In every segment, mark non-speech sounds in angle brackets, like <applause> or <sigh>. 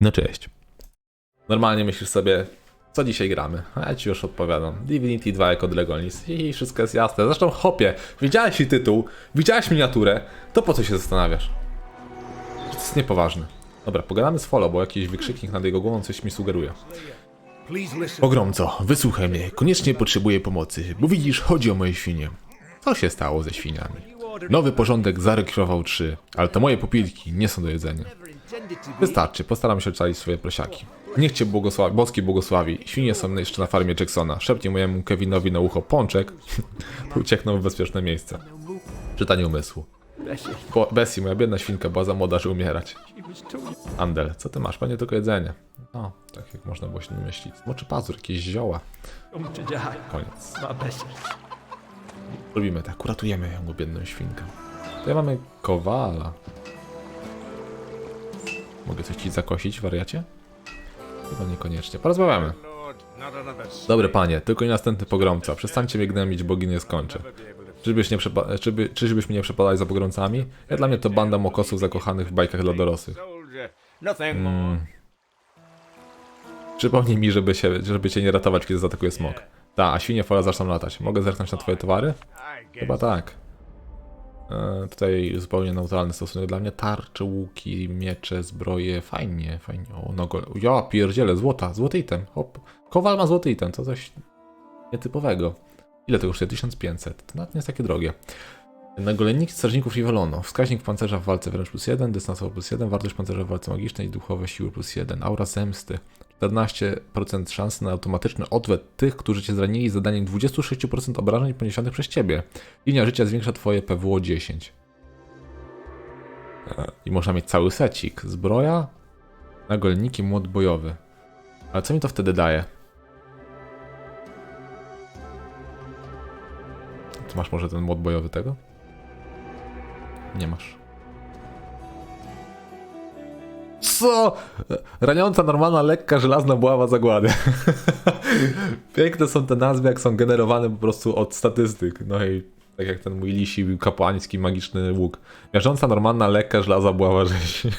No cześć. Normalnie myślisz sobie, co dzisiaj gramy? A ja ci już odpowiadam. Divinity 2 jako Dragonis i wszystko jest jasne. Zresztą hopie, widziałeś i tytuł, widziałeś miniaturę, to po co się zastanawiasz? To jest niepoważne. Dobra, pogadamy z Follow, bo jakiś wykrzyknik nad jego głową coś mi sugeruje. Pogromco, wysłuchaj mnie, koniecznie potrzebuję pomocy, bo widzisz, chodzi o moje świnie. Co się stało ze świniami? Nowy porządek zarekwirował trzy, ale to moje pupilki nie są do jedzenia. Wystarczy, postaram się ocalić swoje prosiaki. Niech cię błogosławi, boski błogosławi. Świnie są jeszcze na farmie Jacksona. Szepnie mojemu Kevinowi na ucho pączek, <laughs> uciekną w bezpieczne miejsce. Czytanie umysłu. Bo Bessie, moja biedna świnka, była za młoda, żeby umierać. Andel, co ty masz? Pewnie tylko jedzenie. No, tak jak można było się nie myśleć. Moczy pazur, jakieś zioła. Koniec. Robimy tak, uratujemy ją, biedną świnkę. Tutaj mamy kowala. Mogę coś ci zakosić, wariacie? Chyba niekoniecznie. Porozmawiamy. Dobre panie, tylko nie następny pogromca. Przestańcie mnie gnębić, bogi nie skończę. Czyżbyś nie czyby, czyżbyś mnie nie przepadali za pogromcami? Ja dla mnie to banda mokosów zakochanych w bajkach dla dorosłych. Mm. Przypomnij mi, żeby, się, żeby cię nie ratować, kiedy zaatakuje smok. Ta, a świnie fola zaczną latać. Mogę zerknąć na twoje towary? Chyba tak. E, tutaj zupełnie neutralny stosunek dla mnie. Tarcze, łuki, miecze, zbroje. Fajnie, fajnie. O, no go... Ja pierdzielę, złota, złoty item. Hop. Kowal ma złoty item, to coś nietypowego. Ile to kosztuje? 1500. To nawet nie jest takie drogie. Nagolennik strażników Rivelono. Wskaźnik pancerza w walce wręcz plus 1, dystansowo plus 1, wartość pancerza w walce magicznej duchowe siły plus 1. Aura zemsty. 14% szansy na automatyczny odwet tych, którzy cię zranili zadaniem 26% obrażeń poniesionych przez ciebie. Linia życia zwiększa twoje PW o 10. E, I można mieć cały secik. Zbroja, nagolniki, młot bojowy. Ale co mi to wtedy daje? Ty masz może ten młot bojowy tego? Nie masz. Co? Raniąca, normalna, lekka, żelazna buława zagłady. <laughs> Piękne są te nazwy, jak są generowane po prostu od statystyk. No i tak jak ten mój lisi kapłański, magiczny łuk. Miażdżąca, normalna, lekka, żelaza buława rzeź. <laughs>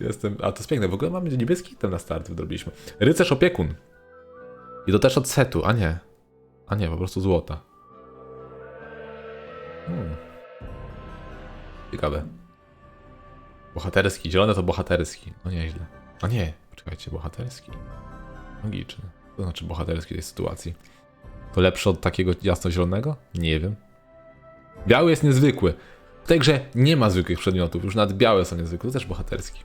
Jestem... A to jest piękne. W ogóle mamy niebieski ten na start wydrobiliśmy. Rycerz opiekun. I to też od setu, a nie. A nie, po prostu złota. Hmm. Ciekawe. Bohaterski, zielone to bohaterski. No nieźle. A nie, poczekajcie, bohaterski. Logiczny. To znaczy bohaterski w tej sytuacji. To lepsze od takiego jasnozielonego? Nie wiem. Biały jest niezwykły. W tej grze nie ma zwykłych przedmiotów, już nawet białe są niezwykłe, to też bohaterski.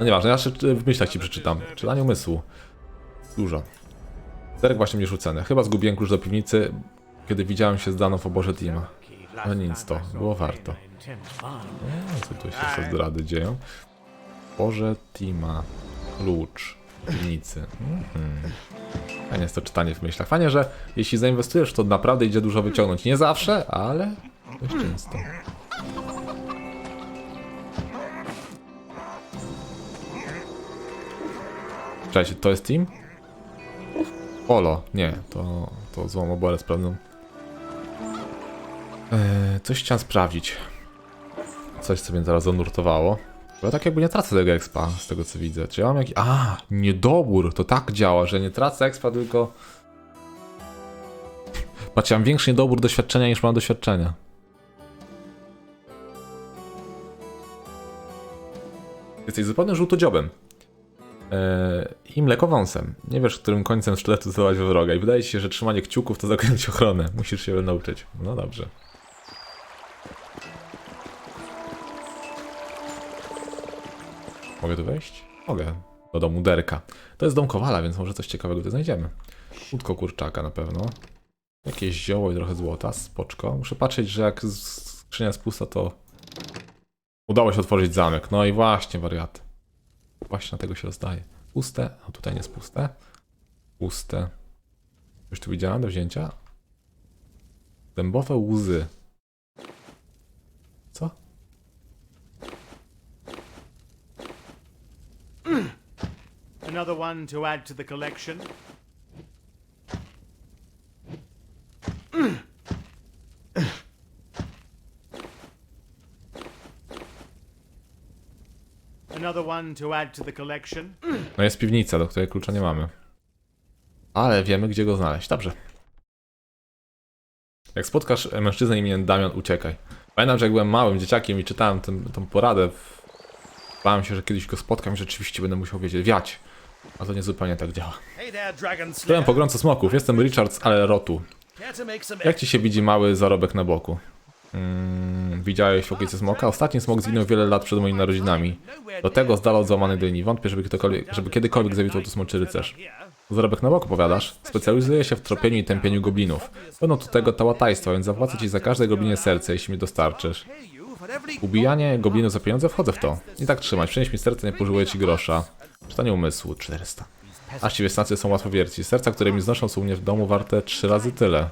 No nieważne, ja jeszcze w myślach ci przeczytam. Czytanie umysłu. Dużo. Zerek właśnie mnie rzucony. Chyba zgubiłem klucz do piwnicy, kiedy widziałem się z daną w oborze Tima. No nic to, było warto. No, co tu się za zdrady dzieją? Boże Tima. Klucz. Piwnicy. Mhm. Fajnie jest to czytanie w myślach. Fajnie, że jeśli zainwestujesz, to naprawdę idzie dużo wyciągnąć. Nie zawsze, ale dość często. Cześć, to jest team? Polo, nie, to, to złą oborę sprawną. Eee, coś chciałem sprawdzić. Coś, co mnie zaraz zanurtowało. Bo ja tak jakby nie tracę tego expa, z tego co widzę. Czy ja mam jakiś... A, niedobór, to tak działa, że nie tracę expa, tylko... Patrz, ja mam większy niedobór doświadczenia niż mam doświadczenia. Jesteś zupełnie żółtodziobem. Eee, I mlekowąsem. Nie wiesz, którym końcem sztyletu celować we wroga. I wydaje ci się, że trzymanie kciuków to zakręcić ochronę. Musisz się nauczyć. No dobrze. Mogę tu wejść? Mogę. Do domu Derka. To jest dom Kowala, więc może coś ciekawego tu znajdziemy. Łódko kurczaka na pewno. Jakieś zioło i trochę złota. Spoczko. Muszę patrzeć, że jak skrzynia jest pusta, to... Udało się otworzyć zamek. No i właśnie, wariaty. Właśnie na tego się rozdaje. Puste. A tutaj nie jest puste. Puste. Coś tu widziałem do wzięcia? Dębowe łzy. Co? Another one to add to the collection. Another one to add to the collection. No jest piwnica, do której klucza nie mamy. Ale wiemy, gdzie go znaleźć. Dobrze. Jak spotkasz mężczyznę imieniem Damian, uciekaj. Pamiętam, że jak byłem małym dzieciakiem i czytałem tę poradę, bałem się, że kiedyś go spotkam i rzeczywiście będę musiał wiedzieć, wiać. A to nie zupełnie tak działa. Byłem Slayer. po grące smoków, jestem Richard z Alerotu. Care to make some Jak ci się widzi mały zarobek na boku? Mm, widziałeś w okolicy smoka? Ostatni smok zginął wiele lat przed moimi narodzinami. Do tego z dala od złamanej dyni. Wątpię, żeby, ktokolwiek, żeby kiedykolwiek zawitał tu smoczy rycerz. Zarobek na boku, powiadasz? Specjalizuje się w tropieniu i tępieniu goblinów. Będą tu tego tałatajstwa, więc zapłacę ci za każde goblinie serce, jeśli mi dostarczysz. Ubijanie goblinów za pieniądze? Wchodzę w to. I tak trzymać. Przynieś mi serce, nie pożyłuję ci grosza. Czytanie umysłu. 400. Aż ci wiesnacy są łatwowierci. Serca, które mi znoszą są u mnie w domu warte trzy razy tyle.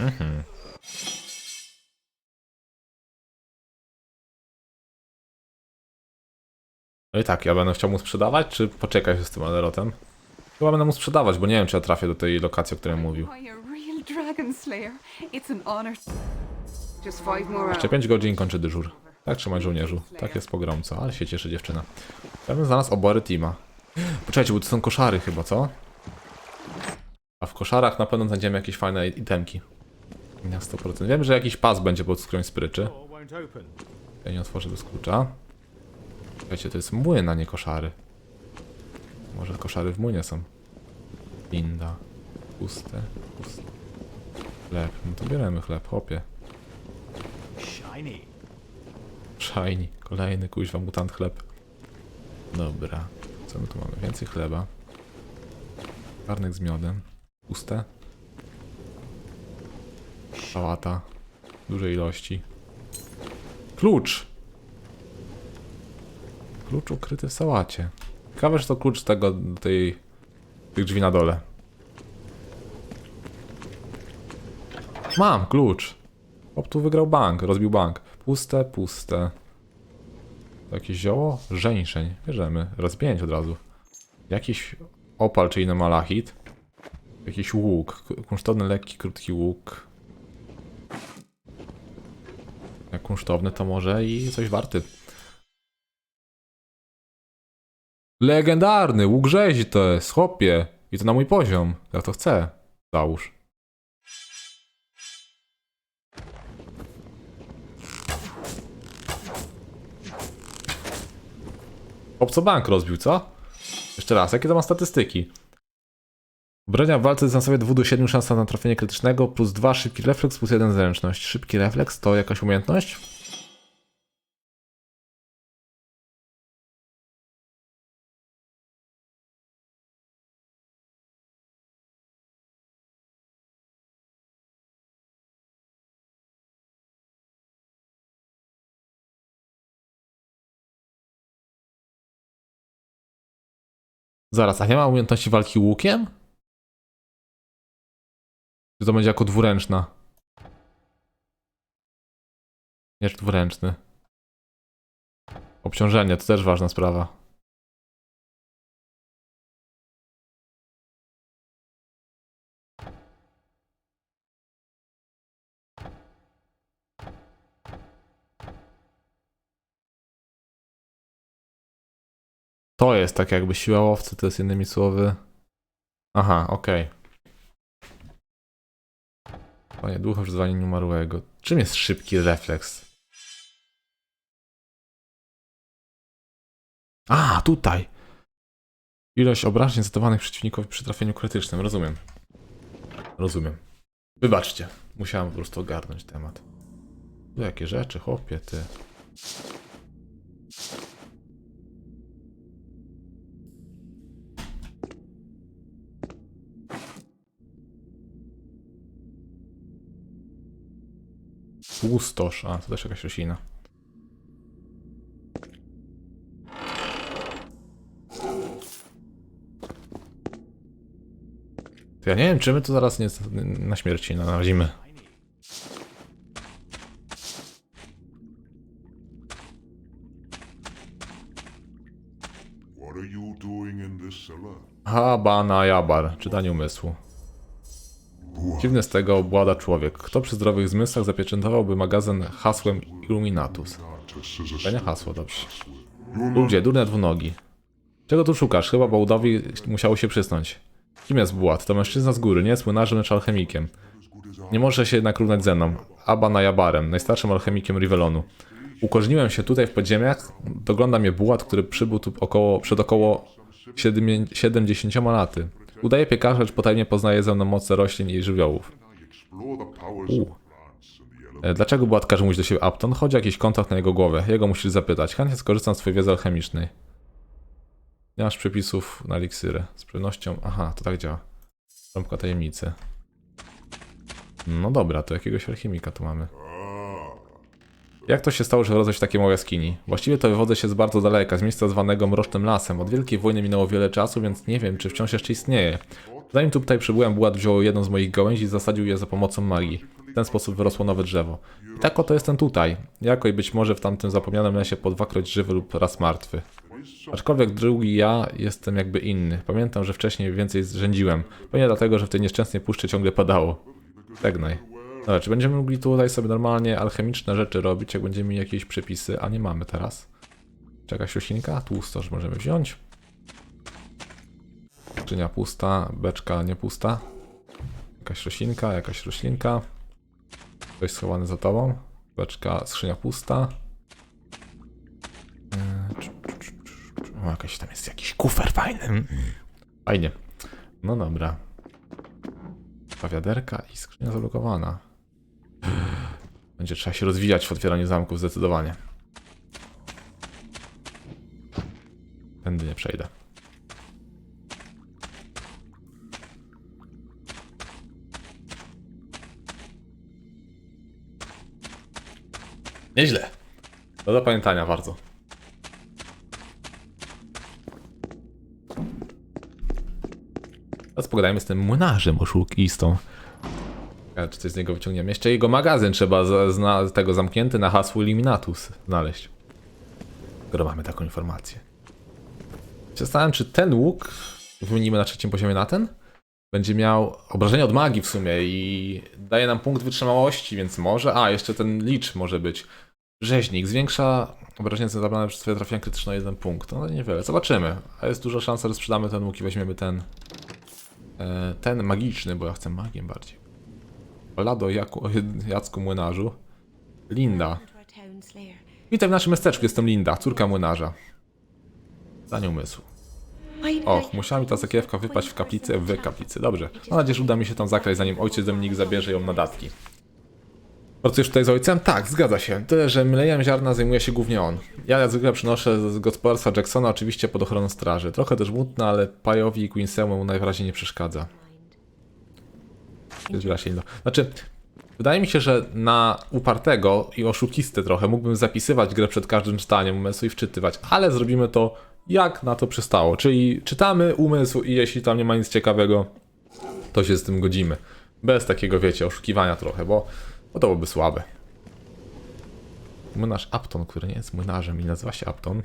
Mhm. No i tak, ja będę chciał mu sprzedawać, czy poczekać z tym Alerotem? Chyba będę mu sprzedawać, bo nie wiem, czy ja trafię do tej lokacji, o której mówił. A. Jeszcze 5 godzin kończy dyżur. Tak trzymaj żołnierzu. Tak jest pogromco, ale się cieszy dziewczyna. Ja bym znalazł obory Tima. Poczekajcie, bo to są koszary chyba, co? A w koszarach na pewno znajdziemy jakieś fajne itemki. Na 100%. Wiem, że jakiś pas będzie pod skroń spryczy. Ja nie otworzę bez klucza. Słuchajcie, to jest młyn, a nie koszary. Może koszary w młynie są. Inda. Puste, puste. Chleb. No to bierzemy chleb, chłopie. Shiny. Shiny. Kolejny kuźwa mutant chleb. Dobra. Co my tu mamy? Więcej chleba. Garnek z miodem. Puste. Sałata. Duże ilości. Klucz! Klucz ukryty w sałacie. Ciekawe, że to klucz tego, tej, tych drzwi na dole. Mam klucz. Chłop tu wygrał bank, rozbił bank. Puste, puste. Jakieś zioło? Żeńszeń. Bierzemy. Raz pięć od razu. Jakiś opal, czyli na malachit. Jakiś łuk. Kunsztowny, lekki, krótki łuk. Jak kunsztowny, to może i coś warty. Legendarny! Łuk rzezi to jest, chłopie. I to na mój poziom. Ja to chcę. Załóż. Chłopco bank rozbił, co? Jeszcze raz, jakie to ma statystyki? Obrania w walce sobie 2 do 7 szansa na trafienie krytycznego, plus 2 szybki refleks, plus 1 zręczność. Szybki refleks to jakaś umiejętność? Zaraz, a nie ma umiejętności walki łukiem? Czy to będzie jako dwuręczna? Miecz dwuręczny. Obciążenie, to też ważna sprawa. To jest tak jakby siła łowcy, to jest innymi słowy. Aha, okej. Panie ducha w zwaniu umarłego. Czym jest szybki refleks? A, tutaj! Ilość obrażeń zadawanych przeciwnikowi przy trafieniu krytycznym. Rozumiem. Rozumiem. Wybaczcie. Musiałem po prostu ogarnąć temat. Tu jakie rzeczy, chłopie, ty. Pustosz. A, to też jakaś roślina. To ja nie wiem, czy my to zaraz nie na śmierci narazimy. Habana Jabar, czytanie umysłu. Dziwny z tego błada człowiek. Kto przy zdrowych zmysłach zapieczętowałby magazyn hasłem Illuminatus? To nie hasło, dobrze. Ludzie, durne dwunogi. Czego tu szukasz? Chyba Bałdowi musiało się przysnąć. Kim jest Bład? To mężczyzna z góry, nie jest młynarzem, lecz alchemikiem. Nie może się jednak równać ze mną. Abba Najabarem, najstarszym alchemikiem Rivelonu. Ukorzeniłem się tutaj w podziemiach, dogląda mnie Bład, który przybył tu około, przed około siedmię- 70 laty. Udaje piekarza, lecz potajemnie poznaje ze mną moce roślin i żywiołów. U. E, Dlaczego Bład każe mówić do siebie Upton? Chodzi o jakiś kontakt na jego głowę. Jego musisz zapytać. Chętnie skorzystam z twojej wiedzy alchemicznej. Nie masz przepisów na eliksiry. Z pewnością... Aha, to tak działa. Rąbka tajemnicy. No dobra, to jakiegoś alchemika tu mamy. Jak to się stało, że wrodzę się w takiej małej jaskini? Właściwie to wywodzę się z bardzo daleka, z miejsca zwanego Mrocznym Lasem. Od Wielkiej Wojny minęło wiele czasu, więc nie wiem, czy wciąż jeszcze istnieje. Zanim tu tutaj przybyłem, Bład wziął jedną z moich gałęzi i zasadził je za pomocą magii. W ten sposób wyrosło nowe drzewo. I tak oto jestem tutaj. Jako i być może w tamtym zapomnianym lesie po dwakroć żywy lub raz martwy. Aczkolwiek drugi ja jestem jakby inny. Pamiętam, że wcześniej więcej zrzędziłem. Pewnie dlatego, że w tej nieszczęsnej puszczy ciągle padało. Żegnaj. Dobra, czy będziemy mogli tutaj sobie normalnie alchemiczne rzeczy robić, jak będziemy mieli jakieś przepisy, a nie mamy teraz? Czy jakaś roślinka? Tłustoż możemy wziąć. Skrzynia pusta, beczka nie pusta. Jakaś roślinka, jakaś roślinka. Ktoś schowany za tobą. Beczka, skrzynia pusta. Czu. O, jakaś tam jest jakiś kufer fajny. Fajnie. No dobra. Dwa wiaderka i skrzynia zablokowana. Będzie trzeba się rozwijać w otwieraniu zamków zdecydowanie. Tędy nie przejdę. Nieźle. Do zapamiętania bardzo. Teraz pogadajmy z tym młynarzem oszukistą. Ciekawe, Czy coś z niego wyciągniemy? Jeszcze jego magazyn trzeba z, zna, tego zamknięty na hasło Eliminatus znaleźć. Skoro mamy taką informację. Zastanawiam, czy ten łuk wymienimy na trzecim poziomie na ten? Będzie miał obrażenie od magii w sumie i daje nam punkt wytrzymałości, więc może. A, jeszcze ten licz może być. Rzeźnik zwiększa obrażenie zadawane przez swoje trafienia krytyczne o jeden punkt. No niewiele. Zobaczymy. A jest duża szansa, że sprzedamy ten łuk i weźmiemy ten. E, ten magiczny, bo ja chcę magiem bardziej. Lado Jaku, <laughs> Jacku Młynarzu. Linda. Witaj w naszym miasteczku, jestem Linda, córka młynarza. Zdanie umysłu. Och, musiała mi ta zakiewka wypaść w kaplicy, w kaplicy. Dobrze. Mam nadzieję, że uda mi się tam zakrać, zanim ojciec Dominik zabierze ją na datki. Pracujesz tutaj z ojcem? Tak, zgadza się. Tyle, że mlejem ziarna zajmuje się głównie on. Ja jak zwykle przynoszę z gospodarstwa Jacksona, oczywiście pod ochroną straży. Trochę też mutna, ale Pajowi i Quincy'emu najwyraźniej nie przeszkadza. Zbiera się inno. Znaczy, wydaje mi się, że na upartego i oszukistę trochę mógłbym zapisywać grę przed każdym czytaniem umysłu i wczytywać, ale zrobimy to jak na to przystało. Czyli czytamy umysł i jeśli tam nie ma nic ciekawego, to się z tym godzimy. Bez takiego, wiecie, oszukiwania trochę, bo, bo to byłoby słabe. Młynarz Apton, który nie jest młynarzem i nazywa się Apton.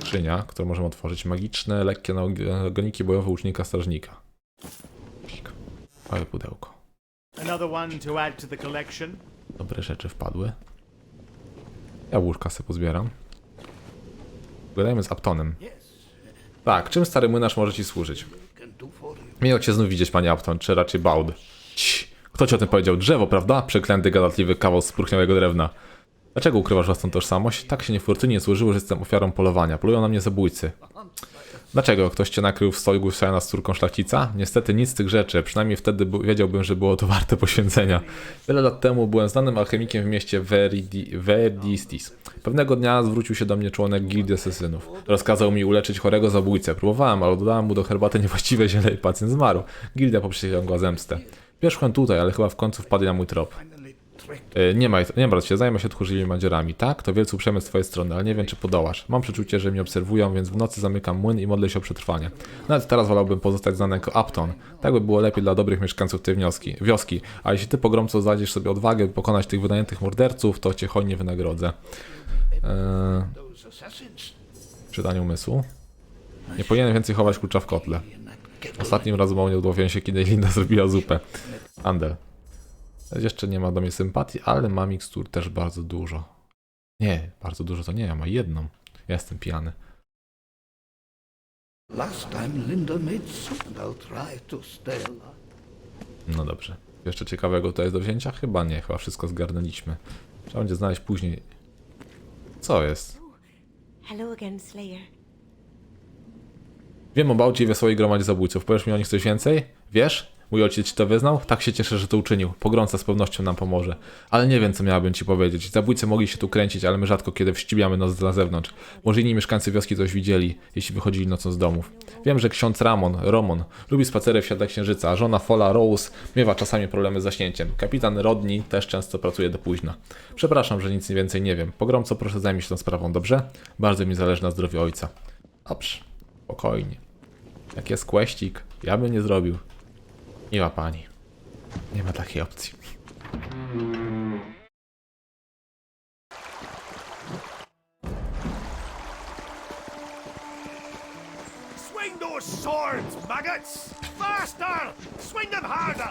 Skrzynia, którą możemy otworzyć. Magiczne, lekkie nagoniki bojowe łucznika strażnika. Małe pudełko. Another one to add to the collection. Dobre rzeczy wpadły. Ja łóżka sobie pozbieram. Gadajmy z Aptonem. Tak, czym stary młynarz może ci służyć? Miło cię znów widzieć, panie Apton, czy raczej bałd. Cii, kto ci o tym powiedział? Drzewo, prawda? Przeklęty, gadatliwy kawał spróchniałego drewna. Dlaczego ukrywasz własną tożsamość? Tak się niefortunnie złożyło, że jestem ofiarą polowania. Polują na mnie zabójcy. Dlaczego? Ktoś cię nakrył w stogu Shana z córką szlachcica? Niestety nic z tych rzeczy, przynajmniej wtedy wiedziałbym, że było to <laughs> warte poświęcenia. Wiele lat temu byłem znanym alchemikiem w mieście Veridi- Verdistis. Pewnego dnia zwrócił się do mnie członek gildii asesynów. Rozkazał mi uleczyć chorego zabójcę. Próbowałem, ale dodałem mu do herbaty niewłaściwe ziele i pacjent zmarł. Gildia poprzysięgła zemstę. Pierzchłem tutaj, ale chyba w końcu wpadli na mój trop. E, Nie ma, nie martw się, zajmę się tchórzliwymi madzierami. Tak, to wielce uprzejme z twojej strony, ale nie wiem, czy podołasz. Mam przeczucie, że mnie obserwują, więc w nocy zamykam młyn i modlę się o przetrwanie. Nawet teraz wolałbym pozostać znany jako Upton. Tak by było lepiej dla dobrych mieszkańców tej wnioski, wioski. A jeśli ty pogromco znajdziesz sobie odwagę, by pokonać tych wynajętych morderców, to cię hojnie wynagrodzę. Eee, czytanie umysłu. Nie powinienem więcej chować klucza w kotle. Ostatnim razem u mnie dowiałem się, kiedy Linda zrobiła zupę. Andel. Jeszcze nie ma do mnie sympatii, ale ma mikstur też bardzo dużo. Nie, bardzo dużo to nie, ja ma jedną. Ja jestem pijany. Last time Linda made soup and I'll try to stay alive. No dobrze. Jeszcze ciekawego to jest do wzięcia? Chyba nie, chyba wszystko zgarnęliśmy. Trzeba będzie znaleźć później. Co jest? Hello again, Slayer. Wiem o Bałcie i wesołej gromadzie zabójców. Powiesz mi o nich coś więcej? Wiesz? Mój ojciec ci to wyznał? Tak się cieszę, że to uczynił. Pogromca z pewnością nam pomoże. Ale nie wiem, co miałabym ci powiedzieć. Zabójcy mogli się tu kręcić, ale my rzadko kiedy wścibiamy nos na zewnątrz. Może inni mieszkańcy wioski coś widzieli, jeśli wychodzili nocą z domów. Wiem, że ksiądz Ramon, Romon, lubi spacery w światach księżyca, a żona Fola Rose miewa czasami problemy z zaśnięciem. Kapitan Rodney też często pracuje do późna. Przepraszam, że nic więcej nie wiem. Pogromco, proszę zajmij się tą sprawą, dobrze? Bardzo mi zależy na zdrowiu ojca. Dobrze, spokojnie. Jak jest kłeścik, ja bym nie zrobił. Nie ma pani. Nie ma takiej opcji. Swing those swords, maggots! Faster! Swing them harder!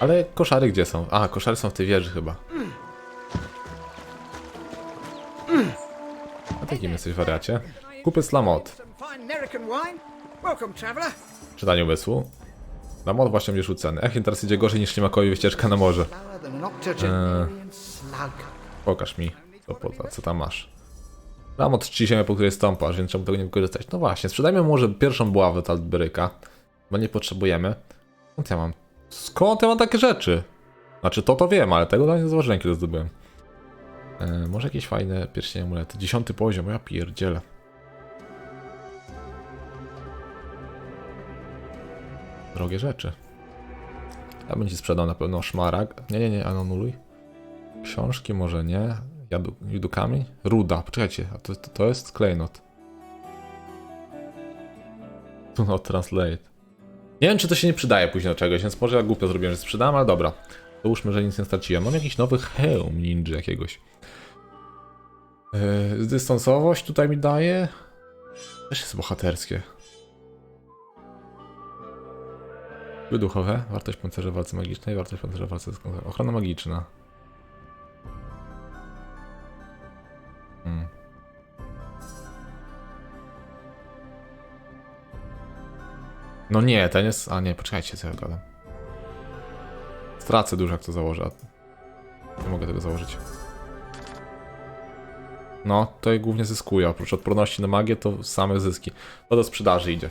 Ale koszary gdzie są? A, koszary są w tej wieży chyba. A ty kim jesteś, wariacie? Kupiec Lamot. Welcome, traveller. Czytanie umysłu. Lamot właśnie będzie rzucony. Ech, teraz idzie gorzej niż ślimakowi wycieczka na morze. Slug. Pokaż mi, co, po- co tam masz. Lamot czci ziemię, po której stąpasz, więc czemu tego nie wykorzystać? No właśnie, sprzedajmy może pierwszą buławę Taltberyka, bo nie potrzebujemy. Skąd ja mam? Skąd ja mam takie rzeczy? Znaczy to to wiem, ale tego nie zauważyłem, kiedy zdobyłem. E, może jakieś fajne pierścienie amulety. Dziesiąty poziom, ja pierdzielę. Drogie rzeczy. Ja bym ci sprzedał na pewno szmarag. Nie, nie, nie, anonuluj. Książki może nie. Jadu, judu kamień? Ruda. Poczekajcie, a to, to, jest klejnot. Do <laughs> not translate. Nie wiem, czy to się nie przydaje później do czegoś, więc może ja głupio zrobiłem, że sprzedałem, ale dobra. Załóżmy, że nic nie straciłem. Mam jakiś nowy hełm ninja jakiegoś. Yy, dystansowość tutaj mi daje. Też jest bohaterskie. Siły duchowe, wartość pancerza walce magicznej, wartość pancerza walce Ochrona magiczna. Hmm. No nie, ten jest... A nie, poczekajcie, co ja gadam. Stracę dużo, jak to założę. Nie mogę tego założyć. No, to głównie zyskuje. Oprócz odporności na magię, to same zyski. To do sprzedaży idzie.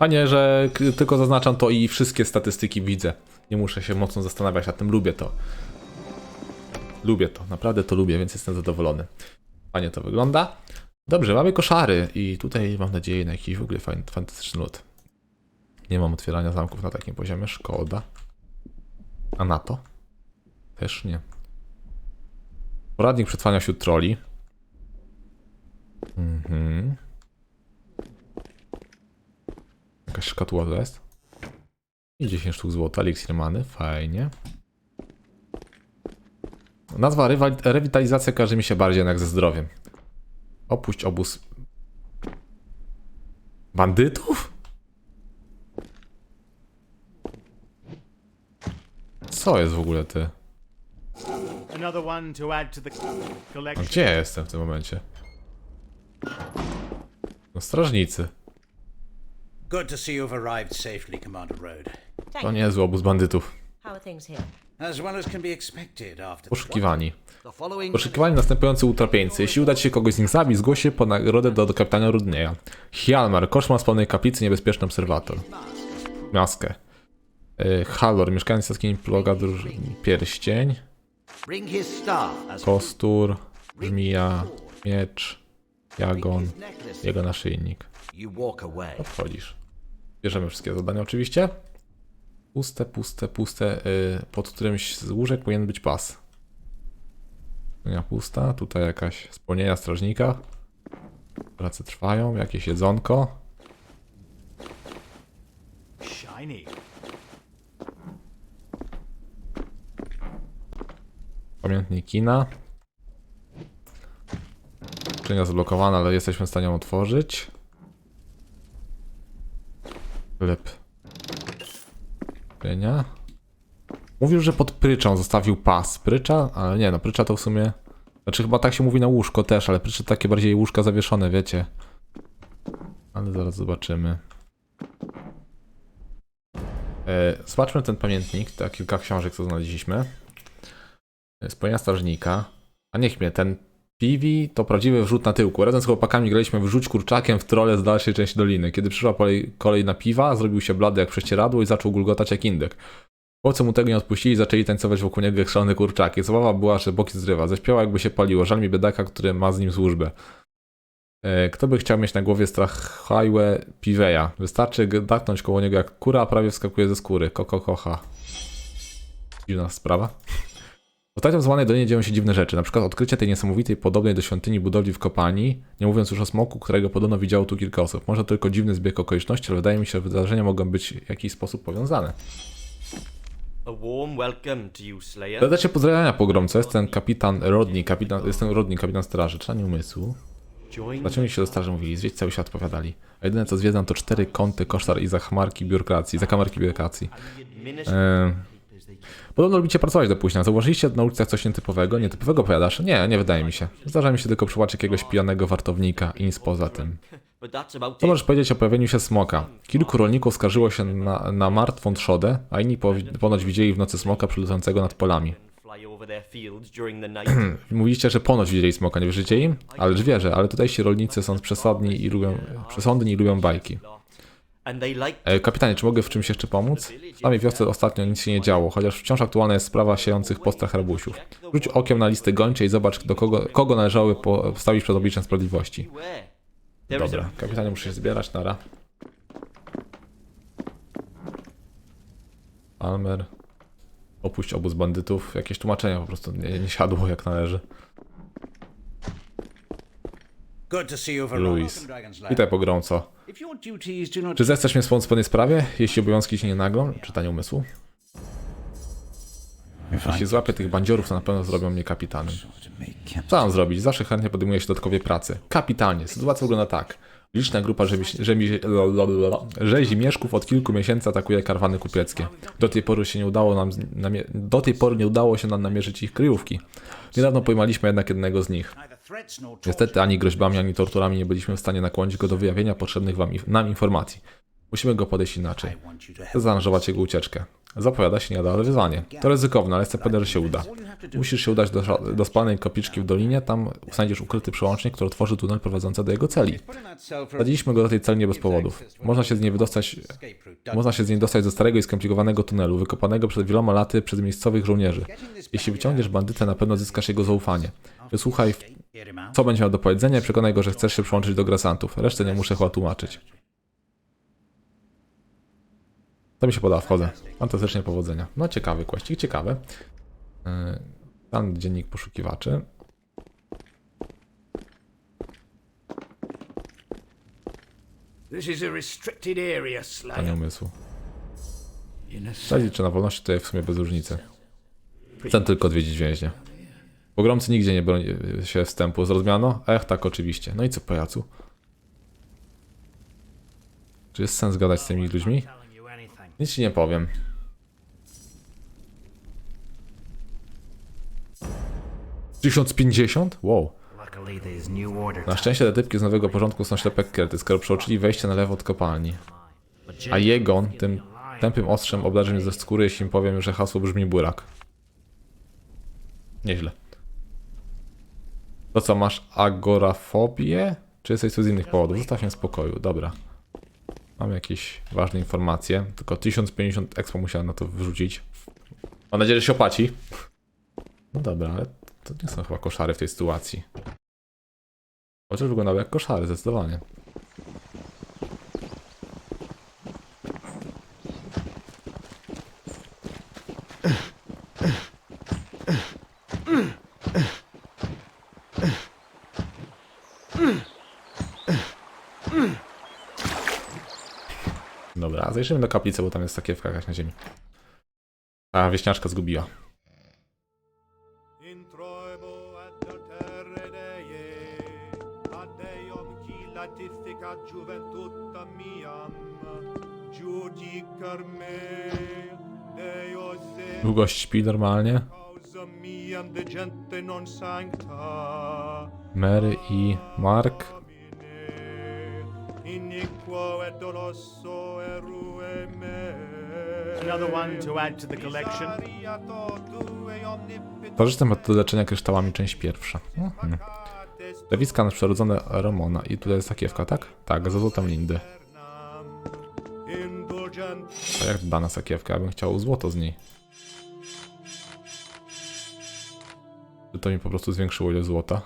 A nie, że tylko zaznaczam to i wszystkie statystyki widzę. Nie muszę się mocno zastanawiać nad tym, lubię to. Lubię to, naprawdę to lubię, więc jestem zadowolony. Fajnie to wygląda. Dobrze, mamy koszary i tutaj mam nadzieję na jakiś w ogóle fajny, fantastyczny lód. Nie mam otwierania zamków na takim poziomie, szkoda. A na to? Też nie. Poradnik przetrwania wśród troli. Mhm. Jakaś szkatuła to jest. I 10 sztuk złota, eliksir many, fajnie. Nazwa rewitalizacja każe mi się bardziej jednak ze zdrowiem. Opuść obóz. Bandytów? Co jest w ogóle ty? A gdzie ja jestem w tym momencie? No strażnicy. Good to see you've arrived safely, Commander Road. Thank To niezły obóz bandytów. How are things here? As well as can be expected after Poszukiwani. Poszukiwani następujący utrapieńcy. Jeśli uda ci się kogoś z nich zabić, zgłoś się po nagrodę do, do kapitana Rudnieja. Hjalmar, koszmar z pełnej kaplicy, niebezpieczny obserwator. Maskę. Y, Halor, mieszkaniec jaskini ploga druż... pierścień. Kostur, żmija, miecz, jagon, jego naszyjnik. Wchodzisz. Bierzemy wszystkie zadania oczywiście. Puste, puste, puste. y, pod którymś z łóżek powinien być pas. Skrzynia pusta. Tutaj jakaś spełnienia strażnika. Prace trwają. Jakieś jedzonko. Shiny. Pamiętnik kina. Skrzynia zablokowana, ale jesteśmy w stanie ją otworzyć. Lep. Skrzynia. Mówił, że pod pryczą zostawił pas. Prycza? Ale nie, no prycza to w sumie... Znaczy chyba tak się mówi na łóżko też, ale prycze to takie bardziej łóżka zawieszone, wiecie. Ale zaraz zobaczymy. E, zobaczmy ten pamiętnik, tak kilka książek co znaleźliśmy. Spojenia strażnika. A niech mnie, ten Piwi to prawdziwy wrzut na tyłku. Razem z chłopakami graliśmy w rzuć kurczakiem w trole z dalszej części doliny. Kiedy przyszła kolej, na piwa, zrobił się blady jak prześcieradło i zaczął gulgotać jak indyk. Chłopcy mu tego nie odpuścili i zaczęli tańcować wokół niego szalone kurczaki. Zabawa była, że boki zrywa. Zaśpiewał jakby się paliło. Żal mi biedaka, który ma z nim służbę. E, Kto by chciał mieć na głowie strach Highway Piweja? Wystarczy daknąć koło niego jak kura, a prawie wskakuje ze skóry. Koko kocha. Dziwna sprawa. W ostatnio w zwanej dolinie dzieją się dziwne rzeczy, na przykład odkrycie tej niesamowitej, podobnej do świątyni budowli w kopalni, nie mówiąc już o smoku, którego podobno widziało tu kilka osób. Może tylko dziwny zbieg okoliczności, ale wydaje mi się, że wydarzenia mogą być w jakiś sposób powiązane. A warm welcome to you, Slayer. Dodajcie pozdrowienia pogromco, jestem kapitan Rodney, kapitan, jestem Rodney, kapitan straży, czani umysłu. Dlaczego się do straży mówili? Zwiedź cały świat powiadali. A jedyne co zwiedzam to cztery kąty, koszar i zakamarki biurokracji, zakamarki biurokracji. Eee, Podobno lubicie pracować do późna. Zauważyliście na ulicach coś nietypowego? Nietypowego powiadasz? Nie, nie wydaje mi się. Zdarza mi się tylko przyłaczyć jakiegoś pijanego wartownika i nic poza tym. Co możesz powiedzieć o pojawieniu się smoka? Kilku rolników skarżyło się na, na martwą trzodę, a inni po, ponoć widzieli w nocy smoka przelatującego nad polami. <clears throat> Mówiliście, że ponoć widzieli smoka, nie wierzycie im? Ale wierzę, ale tutejsi rolnicy są przesadni i lubią, przesądni i lubią bajki. E, Kapitanie, czy mogę w czymś jeszcze pomóc? W samej wiosce ostatnio nic się nie działo, chociaż wciąż aktualna jest sprawa siejących postrach rabusiów. Rzuć okiem na listy gończe i zobacz, do kogo, kogo należały postawić przed obliczem sprawiedliwości. Dobra, kapitanie, muszę się zbierać, nara. Almer. Opuść obóz bandytów. Jakieś tłumaczenia po prostu nie, nie siadło jak należy. Luis. Witaj pogromco. Czy zechcesz mnie wspomóc w pewnej sprawie, jeśli obowiązki ci nie naglą? Czytanie umysłu. Jeśli złapię tych bandziorów, to na pewno zrobią mnie kapitanem. Co mam zrobić? Zawsze chętnie podejmuję się dodatkowej pracy. Kapitanie, sytuacja wygląda tak. Liczna grupa rzezimieszków od kilku miesięcy atakuje karwany kupieckie. Do tej pory się nie udało nam, do tej pory nie udało się nam namierzyć ich kryjówki. Niedawno pojmaliśmy jednak jednego z nich. Nor Niestety ani groźbami, ani torturami nie byliśmy w stanie nakłonić go do wyjawienia potrzebnych wam, nam informacji. Musimy go podejść inaczej. zaaranżować jego ucieczkę. Zapowiada się niedaleko wyzwanie. To ryzykowne, ale jestem pewien, że się uda. Musisz się udać do, do spalnej kopiczki w dolinie, tam znajdziesz ukryty przełącznik, który otworzy tunel prowadzący do jego celi. Wsadziliśmy go do tej celi nie bez powodów. Można się z niej wydostać, można się z niej dostać do starego i skomplikowanego tunelu, wykopanego przed wieloma laty przez miejscowych żołnierzy. Jeśli wyciągniesz bandytę, na pewno zyskasz jego zaufanie. Wysłuchaj, co będzie miał do powiedzenia i przekonaj go, że chcesz się przyłączyć do grasantów. Resztę nie muszę chyba tłumaczyć. To mi się poda, wchodzę. Fantastycznie powodzenia. No ciekawy kłaścik, ciekawe. Yy, Tam dziennik poszukiwaczy. This is a restricted area, Slayer. umysłu. Śledzi czy na wolności tutaj w sumie bez różnicy. Chcę tylko odwiedzić więźnia. Pogromcy nigdzie nie broni się wstępu. Zrozumiano? Ech, tak oczywiście. No i co, pajacu? Czy jest sens gadać z tymi ludźmi? Nic ci nie powiem. Tysiąc pięćdziesiąt? Wow. Na szczęście te typki z nowego porządku są ślepe kierty, skoro przeoczyli wejście na lewo od kopalni. A Jegon tym tępym ostrzem obdarzy mnie ze skóry, jeśli im powiem, że hasło brzmi burak. Nieźle. To co, masz agorafobię? Czy jesteś tu z innych powodów? Zostaw mnie w spokoju, dobra. Mam jakieś ważne informacje, tylko 1050 expo musiałem na to wrzucić. Mam nadzieję, że się opaci. No dobra, ale to nie są chyba koszary w tej sytuacji. Chociaż wyglądały jak koszary, zdecydowanie. Zajrzymy do kaplicy, bo tam jest sakiewka jakaś na ziemi. A, wieśniaczka zgubiła. Długość śpi normalnie. Mary i Mark. Iniquo et doloso erue me. Another one to add to the collection. Korzystam metody leczenia kryształami, część pierwsza. Mhm. Lewiska na przerodzone Ramona. I tutaj jest sakiewka, tak? Tak, za złotem Lindy. A jak dana sakiewka? Ja bym chciał złoto z niej. Czy to mi po prostu zwiększyło ile złota?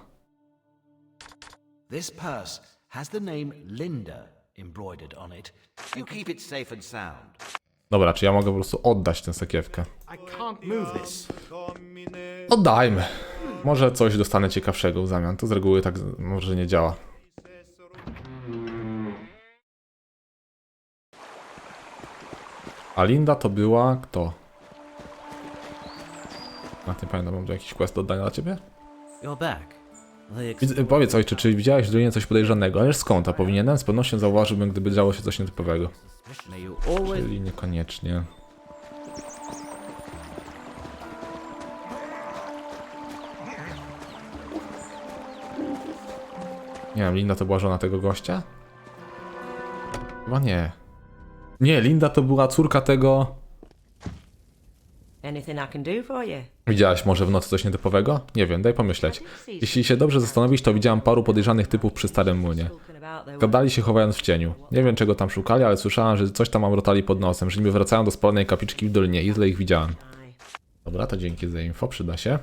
This purse has the name Linda embroidered on it. You keep it safe and sound. Dobra, czy ja mogę po prostu oddać tę sakiewkę? I can't move this. Domine. Oddajmy. Może coś dostanę ciekawszego w zamian. To z reguły tak może nie działa. A Linda to była kto? Na tym pamiętam, mam tu jakiś quest do oddania dla ciebie? You're back. Widz, powiedz ojcze, czy widziałeś w Dolinie coś podejrzanego? Ależ skąd? A powinienem? Z pewnością zauważyłbym, gdyby działo się coś nietypowego. Czyli niekoniecznie. Nie wiem, Linda to była żona tego gościa? Chyba nie. Nie, Linda to była córka tego... Anything I can do for you? Widziałaś może w nocy coś nietypowego? Nie wiem, daj pomyśleć. Jeśli się dobrze zastanowić, to widziałam paru podejrzanych typów przy starym młynie. Gadali się chowając w cieniu. Nie wiem czego tam szukali, ale słyszałam, że coś tam mamrotali pod nosem, że niby wracają do spalonej kapliczki w dolinie i tyle ich widziałam. Dobra, to dzięki za info, przyda się.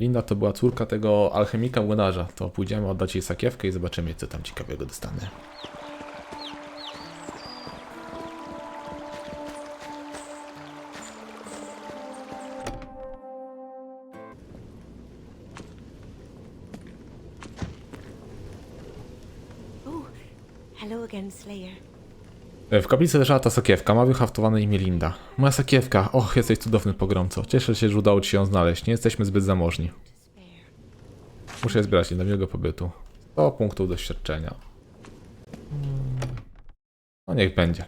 Linda to była córka tego alchemika młynarza. To pójdziemy oddać jej sakiewkę i zobaczymy, co tam ciekawego dostanę. E, W kaplicy leżała ta sakiewka, ma wyhaftowane imię Linda. Moja sakiewka, och, jesteś cudowny pogromco. Cieszę się, że udało ci się ją znaleźć, nie jesteśmy zbyt zamożni. Muszę je zbierać Linda, miłego pobytu. 100 punktów doświadczenia. No niech będzie.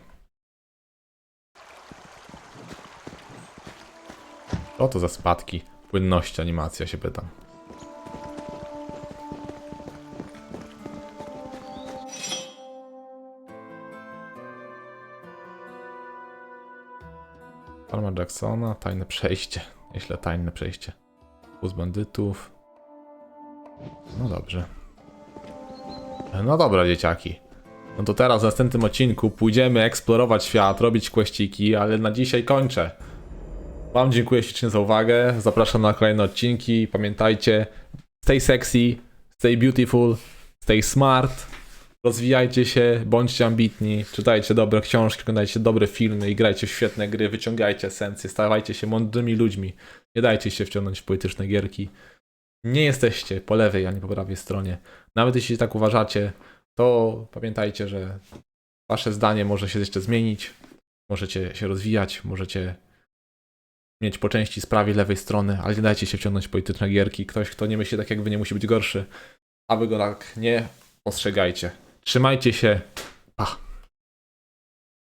Co to za spadki? Płynności animacja się pytam. Jacksona, tajne przejście. Nieźle tajne przejście. Bus bandytów. No dobrze. No dobra, dzieciaki. No to teraz w następnym odcinku pójdziemy eksplorować świat, robić kłeściki, ale na dzisiaj kończę. Wam dziękuję ślicznie za uwagę. Zapraszam na kolejne odcinki. Pamiętajcie, stay sexy, stay beautiful, stay smart. Rozwijajcie się, bądźcie ambitni, czytajcie dobre książki, oglądajcie dobre filmy i grajcie w świetne gry, wyciągajcie esencje, stawajcie się mądrymi ludźmi. Nie dajcie się wciągnąć w polityczne gierki. Nie jesteście po lewej ani po prawej stronie. Nawet jeśli tak uważacie, to pamiętajcie, że wasze zdanie może się jeszcze zmienić. Możecie się rozwijać, możecie mieć po części z prawej, lewej strony, ale nie dajcie się wciągnąć w polityczne gierki. Ktoś, kto nie myśli tak jak wy, nie musi być gorszy, a wy go tak nie postrzegajcie. Trzymajcie się. Pa.